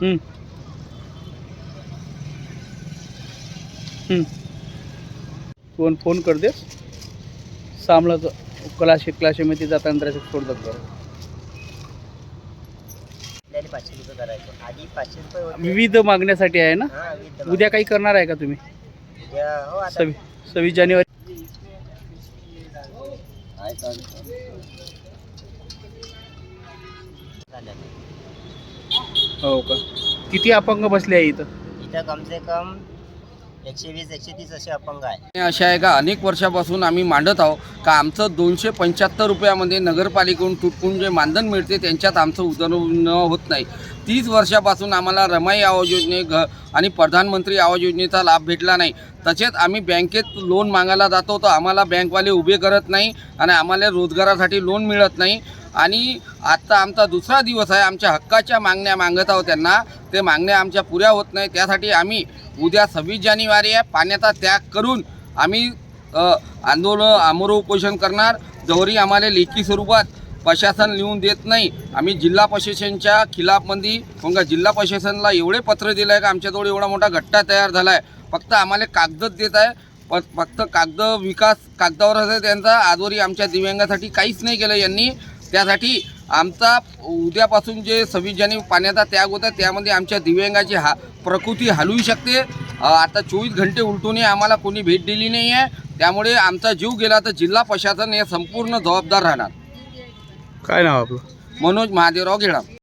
हं. हं. कोण फोन कर देस सामळं क्लाशे क्लाशेमध्ये जाताना त्याच्यात सोडतात बरं. आपल्याला पाचशे रुपये करायचे. आधी पाचशे रुपये होते. विविध मागण्यासाठी आहे ना? हा, उद्या काही करणार आहे का तुम्ही? उद्या हो आता सव्वीस जानेवारी. झालं. हो का? किती अपंग बसले आहे इथं? इथं कम से कम एकशे वीस एकशे तीस असे अपंग आहे अशा आहे का? अनेक वर्षापासून आम्ही मांडत आहोत का आमचं दोनशे पंच्याहत्तर रुपयामध्ये नगरपालिकेकडून तुटपून जे मानधन मिळते त्यांच्यात आमचं उदरनिर्वाह होत नाही. तीस वर्षापासून आम्हाला रमाई आवाज योजने घ आणि प्रधानमंत्री आवाज योजनेचा लाभ भेटला नाही. तसेच आम्ही बँकेत लोन मागायला जातो तर आम्हाला बँकवाले उभे करत नाही आणि आम्हाला रोजगारासाठी लोन मिळत नाही. आणि आत्ता आमचा दुसरा दिवस आहे. आमच्या हक्काच्या मागण्या मागत आहोत त्यांना. ते मागण्या आमच्या पुऱ्या होत नाही त्यासाठी आम्ही उद्या सव्वीस जानेवारी आहे. पाण्याचा त्याग करून आम्ही आंदोलन आमरो उपोषण करणार. जवळी आम्हाला लेखी स्वरूपात प्रशासन लिहून देत नाही. आम्ही जिल्हा प्रशासनच्या खिलाफमध्ये मग जिल्हा प्रशासनला एवढे पत्र दिलं आहे का आमच्याजवळ एवढा मोठा गट्टा तयार झाला आहे फक्त आम्हाला कागदच देत आहे. प फक्त कागद विकास कागदावरच आहे त्यांचा. आजवरी आमच्या दिव्यांगासाठी काहीच नाही केलं यांनी. त्यासाठी आमचा उद्यापासून जे सव्वीस जानेवारी पाण्याचा त्याग होता त्यामध्ये आमच्या दिव्यांगाची हा प्रकृती हलवू शकते. आता चोवीस घंटे उलटूनही आम्हाला कोणी भेट दिली नाही आहे त्यामुळे आमचा जीव गेला तर जिल्हा प्रशासन हे संपूर्ण जबाबदार राहणार. काय नाव आपलं? मनोज महादेवराव गेडाम